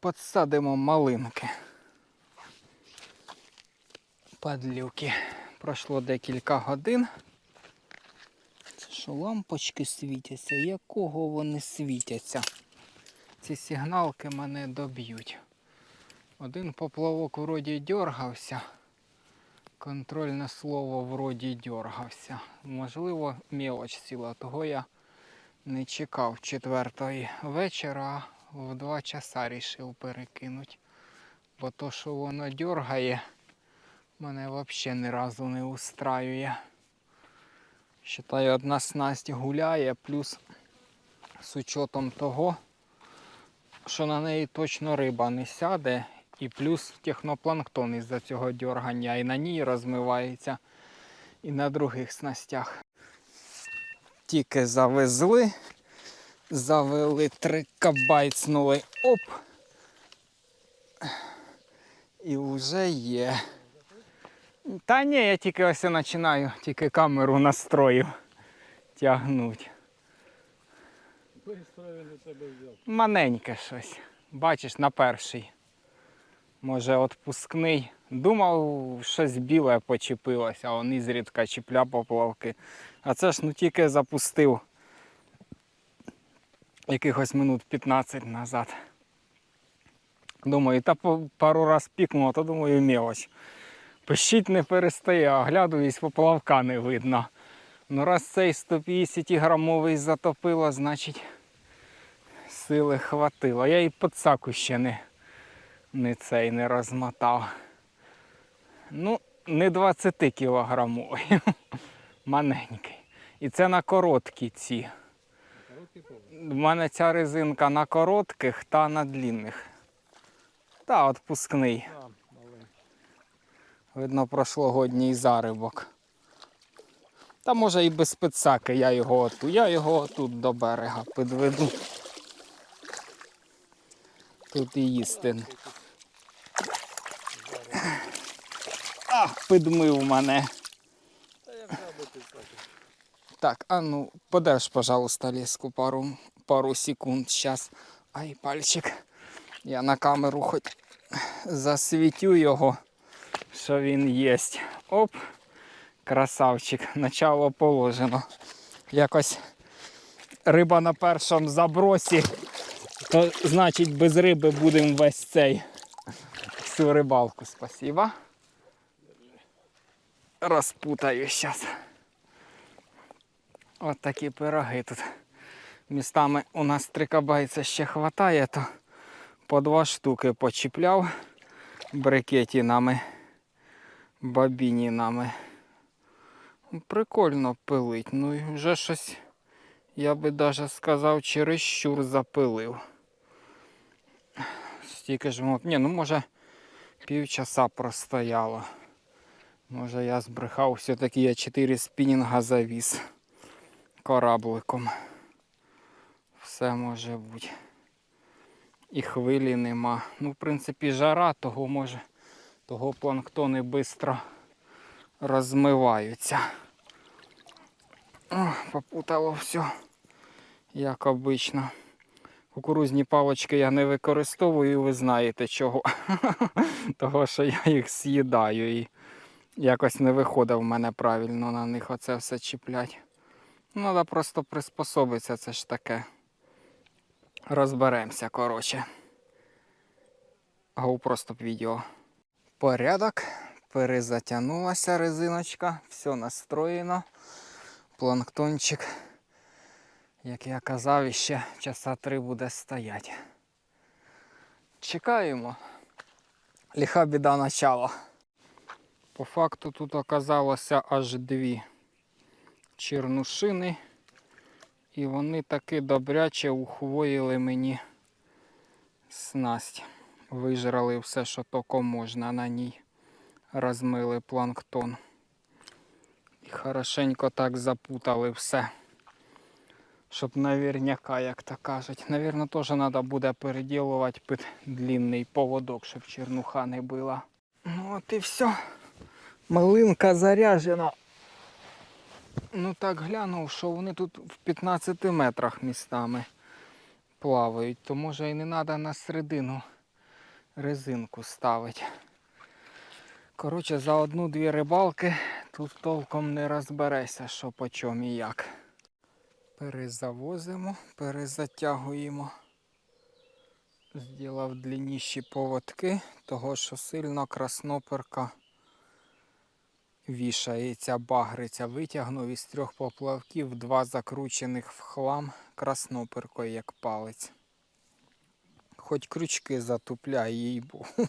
Подсадимо малинки. Падлюки. Пройшло декілька годин. Це що лампочки світяться? Якого вони світяться? Ці сигналки мене доб'ють. Один поплавок вроді дергався. Контрольне слово вроді дергався. Можливо, мелоч ціла, того я не чекав четвертої вечора, в два часа рішив перекинути. Бо то, що воно дергає, мене взагалі ні разу не устраює. Считаю, одна снасть гуляє, плюс з учетом того, що на неї точно риба не сяде, і плюс технопланктон із-за цього дергання і на ній розмивається, і на других снастях. Тільки завезли, завели три кабайцнули, оп. І вже є. Та ні, я тільки ось починаю, тільки камеру настрою тягнуть. Маленьке щось. Бачиш, на перший. Може, отпускний. Думав, щось біле почепилося, а он ізрідка чіпля поплавки. А це ж ну тільки запустив якихось минут 15 назад. Думаю, та пару раз пікнуло, то думаю, мелоч. Пищить не перестає, оглядуюсь, поплавка не видно. Ну раз цей 150 грамовий затопило, значить сили хватило. Я і подсаку ще не, не цей не розмотав. Ну, не 20 кілограмовий. Маленький. І це на короткі ці. У мене ця резинка на коротких та на длинних. Та отпускний. Видно, прошлогодній зарибок. Та може і без спецаки я його оту. Я його тут до берега підведу. Тут і їсти. А, підмив мене. Так, а ну, подерж, пожалуйста, леску пару, пару секунд. Сейчас. Ай, пальчик. Я на камеру хоч засвітю його, що він є. Оп, красавчик, начало положено. Якось риба на першому забросі, то значить без риби будемо весь цей всю рибалку. Спасибо. Розпутаю зараз. От такі пироги тут. Містами у нас трикабайця ще хватає, то по два штуки почіпляв брикетінами, бабінінами. Прикольно пилить. Ну і вже щось, я би навіть сказав, чересчур запилив. Стільки ж, мов- ні, ну може півчаса простояло. Може я збрехав, все-таки я 4 спінінга завіз корабликом. Все може бути. І хвилі нема. Ну, в принципі, жара, того може, того планктони швидко розмиваються. О, попутало все, як обично. Кукурузні палочки я не використовую, ви знаєте чого. Того, що я їх з'їдаю і якось не виходить в мене правильно на них оце все чіплять. Треба просто приспособитися, це ж таке. Розберемося, коротше. Просто б відео. Порядок. Перезатягнулася резиночка, все настроєно. Планктончик, як я казав, іще часа три буде стояти. Чекаємо. Ліха біда начала. По факту тут оказалося аж дві чернушини. І вони таки добряче ухвоїли мені снасть. Вижрали все, що тільки можна на ній. Розмили планктон. І хорошенько так запутали все. Щоб наверняка, як то кажуть. Навірно, теж треба буде переділувати під длинний поводок, щоб чернуха не била. Ну от і все. Малинка заряжена. Ну так глянув, що вони тут в 15 метрах містами. плавають, то може і не треба на середину резинку ставити. Коротше, за одну-дві рибалки тут толком не розберешся, що по чому і як. Перезавозимо, перезатягуємо. Зділав длинніші поводки, того що сильно красноперка вішається, багриця. Витягнув із трьох поплавків два закручених в хлам красноперкою, як палець. Хоч крючки затупляй, їй бу.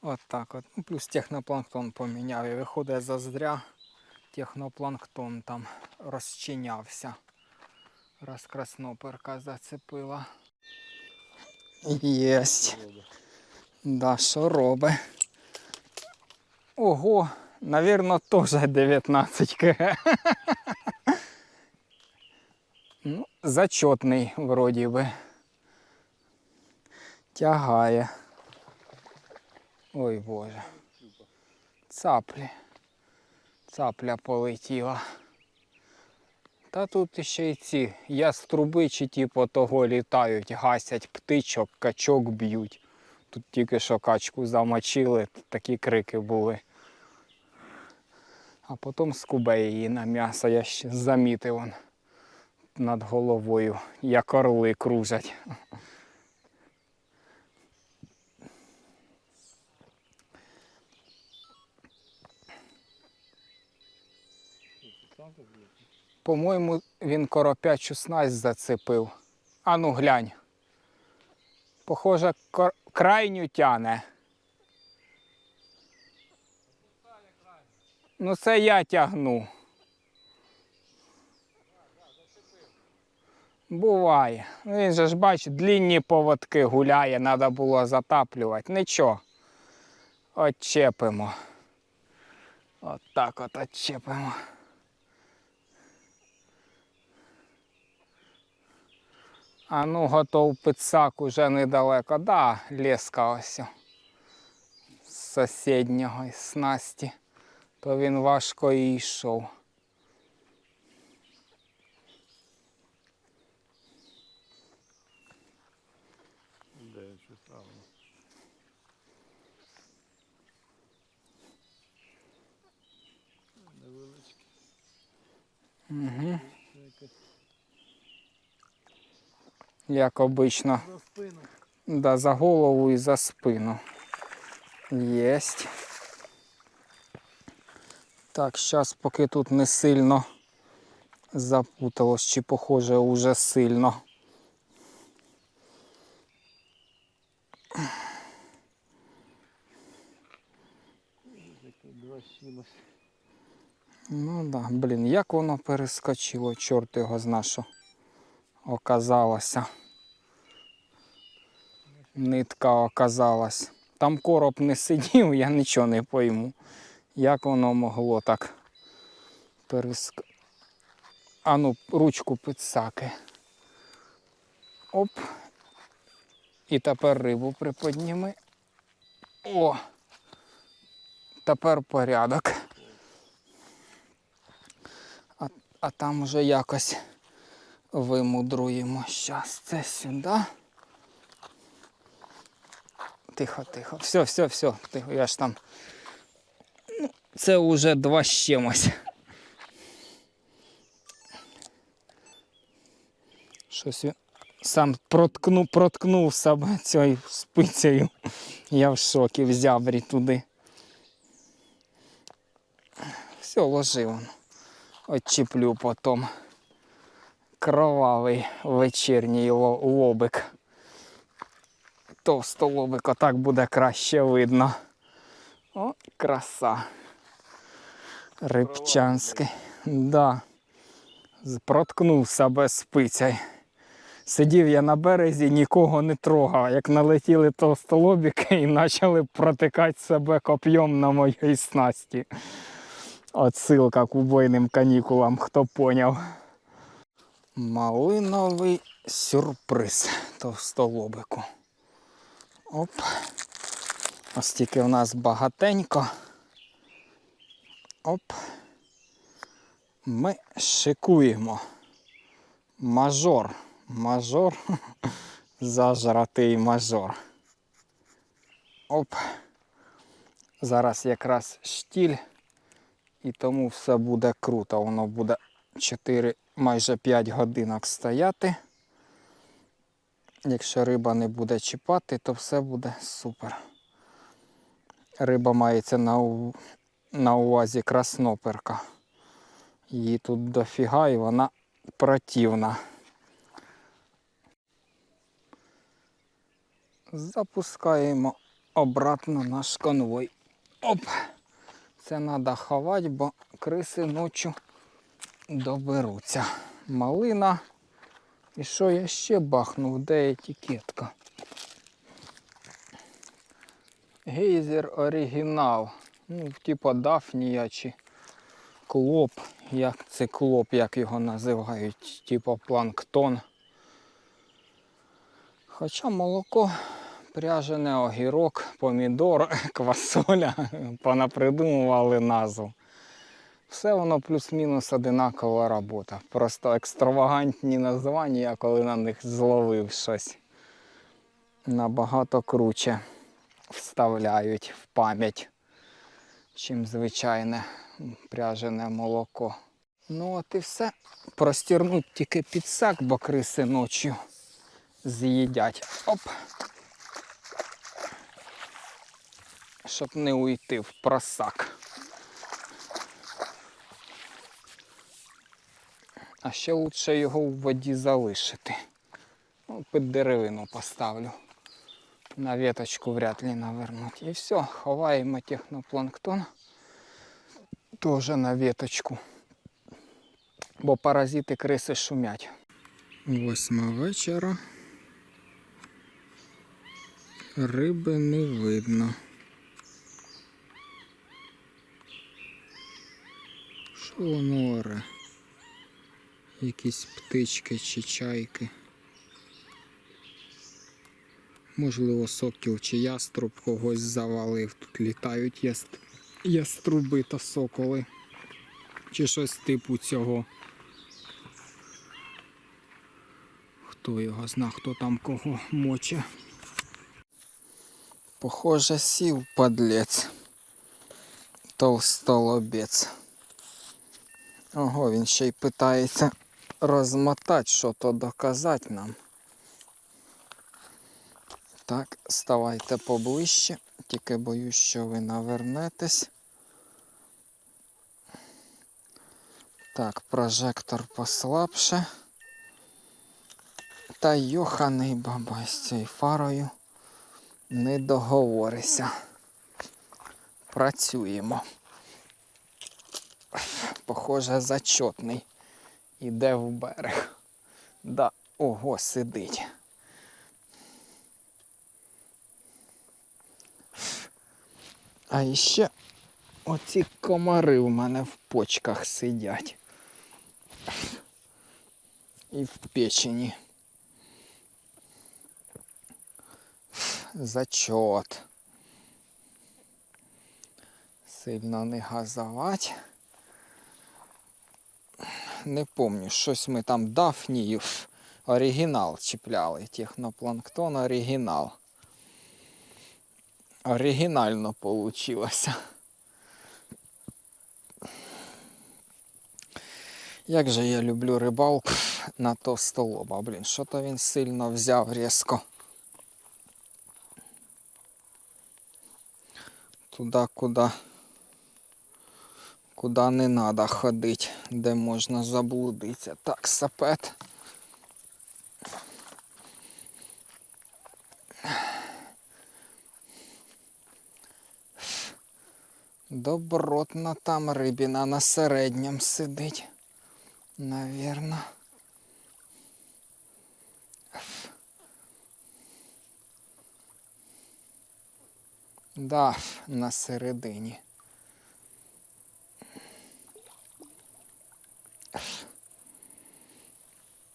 От так от. Ну, плюс технопланктон поміняв і виходить заздря. Технопланктон там розчинявся. Раз красноперка зацепила. Єсть. Да, що робить? Ого, навірно, теж 19 кг. ну, зачетний, вроді би. Тягає. Ой Боже. Цаплі. Цапля полетіла. Та тут ще й ці яструби чи типу того літають, гасять птичок, качок б'ють. Тут тільки що качку замочили, такі крики були. А потім скубе її на м'ясо, я ще замітив он над головою, як орли кружать. По-моєму, він коропячу снасть зацепив. Ану глянь. Похоже, кор... крайню тяне. Ну це я тягну. Буває. Ну, Він же ж бач, длінні поводки гуляє, треба було затаплювати. Нічого. Отчепимо. От так от отчепимо. А ну, готов пицак уже недалеко. Да, леска ось. З сусіднього із снасті. То він важко і йшов. Угу. Як обично. за спину. Да, за голову і за спину. Єсть. Так, зараз поки тут не сильно запуталось, чи похоже уже сильно. Ну да, блін, як воно перескочило, чорт його зна, що оказалося. Нитка оказалась. Там короб не сидів, я нічого не пойму. Як воно могло так переск... А ну, ручку підсаки. Оп. І тепер рибу приподніми. О! Тепер порядок. А, а там вже якось вимудруємо. Щас це сюди. Тихо, тихо. Все, все, все, тихо, я ж там. Це вже два з чимось. Щось він сам проткнув, проткнув себе цією спицею. Я в шокі взяв рі туди. Все, ложи воно. Потім. Кровавий вечірній ло- лобик. Товстолобик, отак буде краще видно. О, краса. Рибчанський. Да. З- Проткнув себе спицею. Сидів я на березі, нікого не трогав. Як налетіли товстолобіки і почали протикати себе коп'єм на моїй снасті. Отсилка к убойним канікулам, хто поняв. Малиновий сюрприз товстолобику. Оп. Ось тільки у нас багатенько. Оп. Ми шикуємо. Мажор. Мажор. Зажратий мажор. Оп. Зараз якраз штіль. І тому все буде круто. Воно буде 4, майже 5 годинок стояти. Якщо риба не буде чіпати, то все буде супер. Риба мається на, на увазі красноперка. Її тут дофіга і вона противна. Запускаємо обратно наш конвой. Оп! Це треба ховати, бо криси ночі доберуться. Малина. І що я ще бахнув? Де етикетка? Гейзер оригінал. Ну, типа Дафнія чи клоп. Як це клоп, як його називають, типа планктон. Хоча молоко, пряжене огірок, помідор, квасоля, понапридумували назву. Все воно плюс-мінус одинакова робота. Просто екстравагантні названня, я коли на них зловив щось. Набагато круче вставляють в пам'ять, чим звичайне пряжене молоко. Ну от і все. Простірнуть тільки підсак, бо криси ночі з'їдять. Оп. Щоб не уйти в просак. А ще лучше його в воді залишити. Ну, під деревину поставлю. На веточку вряд ли навернуть. І все, ховаємо технопланктон. Тоже на веточку. Бо паразити криси шумять. Восьма вечора. Риби не видно. Що воно оре? Якісь птички чи чайки. Можливо, сокіл чи яструб когось завалив. Тут літають яст... яструби та соколи. Чи щось типу цього. Хто його зна, хто там кого моче. Похоже, сів подлець. Товстолобець. Ого, він ще й питається розмотати, що то доказати нам. Так, ставайте поближче, тільки боюсь, що ви навернетесь. Так, прожектор послабше. Та йоханий бабай з цією фарою не договорися. Працюємо. Похоже, зачотний. Іде в берег. Да, ого, сидить. А іще оці комари в мене в почках сидять. І в печені. Зачот. Сильно не газувати. Не помню, щось ми там Дафнію оригінал чіпляли. Технопланктон оригінал. Оригінально получилося. Як же я люблю рибалку на товстолоба, блін, що то він сильно взяв різко. Туди, куди, куди не треба ходити, де можна заблудитися. Так, сапет. Добротна там рибіна на середньому сидить. Навірно. Да, на середині.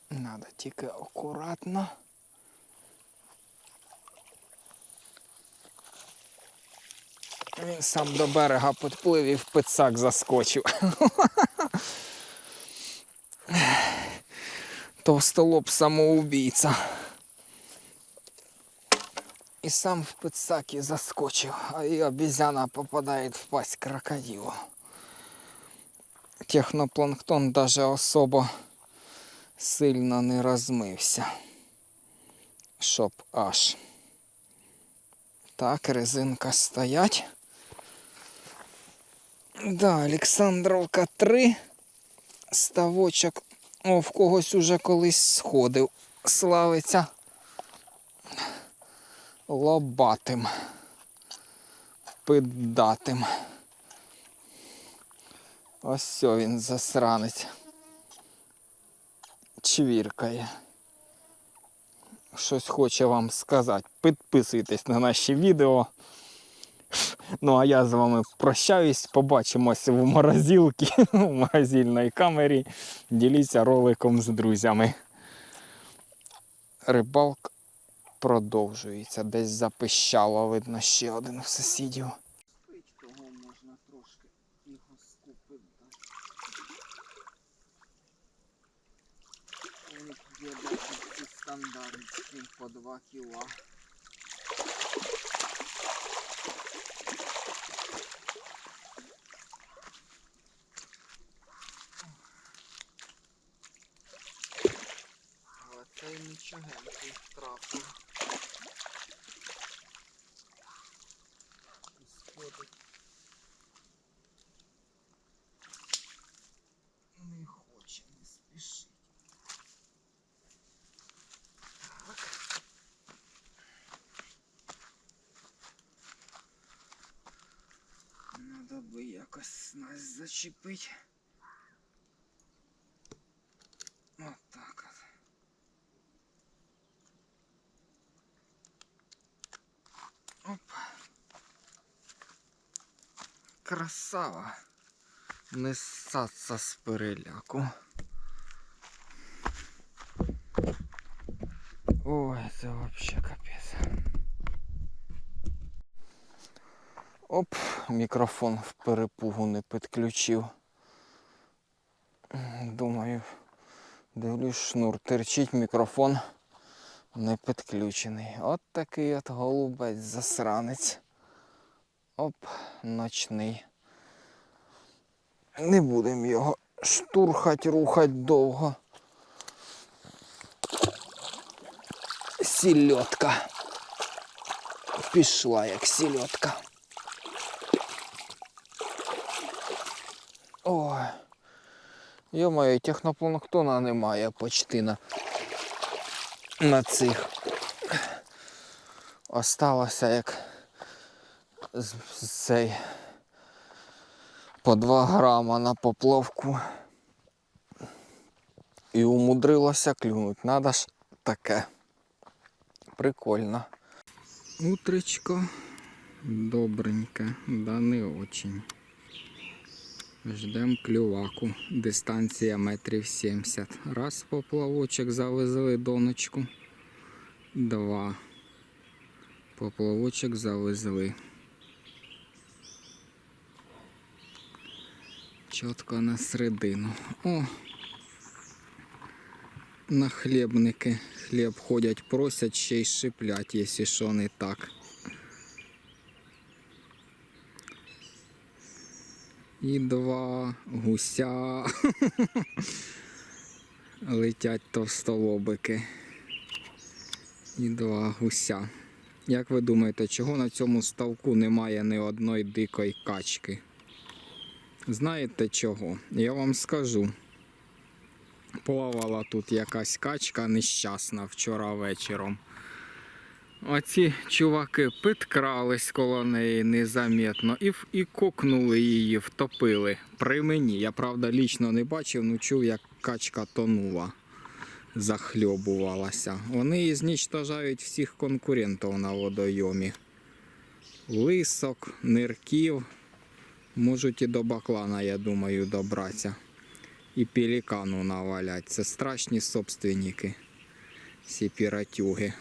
Надо тільки акуратно. Він сам до берега підплив і в пицак заскочив. Товстолоб самоубийца. И сам в пиццаки заскочил, а и обезьяна попадает в пасть крокодила. Технопланктон даже особо сильно не розмився. Щоб аж. Так, резинка стоять. Да, Олександровка 3. Ставочок. О, в когось уже колись сходив. Славиться лобатим. Пидатим. Ось сьо він засранець. Чвіркає. Щось хоче вам сказати. Підписуйтесь на наші відео. Ну а я з вами прощаюсь. Побачимось в морозилці, в морозильній камері. Діліться роликом з друзями. Рибалка продовжується. Десь запищало, видно ще один в сусідів. Є стандартні по 2 кіла. Але цей нічогенький трапив. Не хоче, не спішить. Надо би якось снасть зачепить. Вот так вот. Оп. Красава. Не з переляку. Ой, це вообще капець. Оп, мікрофон в перепугу не підключив. Думаю, дивлюсь, шнур терчить, мікрофон не підключений. От такий от голубець засранець. Оп, ночний. Не будемо його штурхать, рухать довго. Сільотка. Пішла як сільотка. Ой. Йо-моє, технопланктона немає почти на, цих. Осталося як цей по 2 грама на поплавку. І умудрилося клюнуть. Надо ж таке. Прикольно. Утречко добреньке, да не очень. Ждем клюваку. Дистанція метрів 70. Раз поплавочок завезли доночку. Два. Поплавочок завезли. Чітко на середину. О! На хлібники. Хліб ходять, просять, ще й шиплять, якщо що не так. І два гуся. Летять товстолобики. І два гуся. Як ви думаєте, чого на цьому ставку немає ні одної дикої качки? Знаєте чого? Я вам скажу. Плавала тут якась качка нещасна вчора вечором. Оці чуваки підкрались коло неї незаметно і, і кокнули її, втопили при мені. Я правда лічно не бачив, ну чув, як качка тонула, захльобувалася. Вони знічтожають всіх конкурентів на водойомі. Лисок, нирків. Можуть і до баклана, я думаю, добратися. І пелікану навалять. Це страшні собственники. Ці піратюги.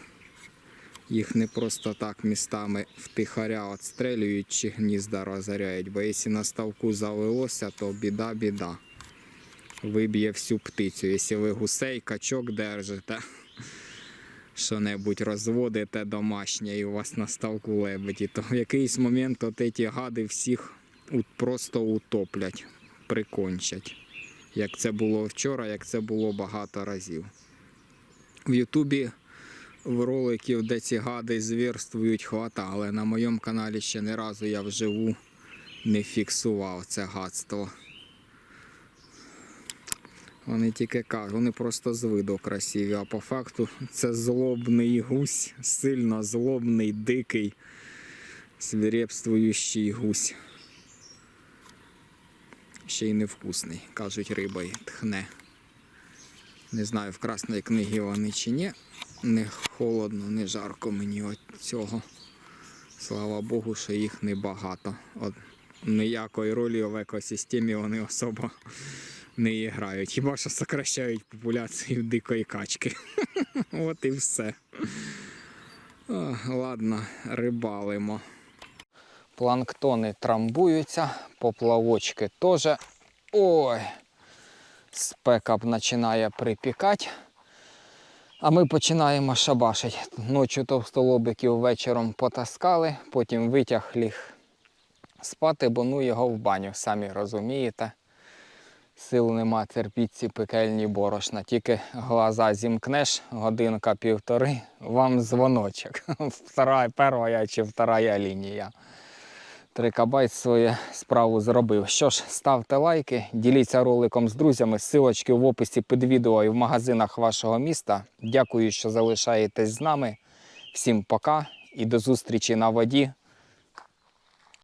Їх не просто так містами втихаря отстрелюють чи гнізда розоряють, бо якщо на ставку завелося, то біда-біда. виб'є всю птицю. Якщо ви гусей, качок держите, що-небудь розводите домашнє і у вас на ставку лебеді, то в якийсь момент от ці гади всіх просто утоплять, прикончать. Як це було вчора, як це було багато разів. В Ютубі в роликів, де ці гади звірствують, хвата, але на моєму каналі ще не разу я вживу не фіксував це гадство. Вони тільки кажуть, вони просто з виду красиві, а по факту це злобний гусь, сильно злобний, дикий, свирепствуючий гусь. Ще й невкусний, кажуть, риба й тхне. Не знаю, в красної книгі вони чи ні. Не холодно, не жарко мені от цього. Слава Богу, що їх небагато. От ніякої ролі в екосистемі вони особо не грають. Хіба що сокращають популяцію дикої качки. От і все. Ладно, рибалимо. Планктони трамбуються, поплавочки теж. Ой, спека починає припікати. А ми починаємо шабашити. Ночі товстолобиків вечором потаскали, потім витяг ліг спати, бо ну його в баню, самі розумієте. Сил нема терпіть ці пекельні борошна. Тільки глаза зімкнеш, годинка півтори, вам дзвоночок. Вторая, перша чи вторая лінія. Трикабайт свою справу зробив. Що ж, ставте лайки, діліться роликом з друзями. Силочки в описі під відео і в магазинах вашого міста. Дякую, що залишаєтесь з нами. Всім пока і до зустрічі на воді.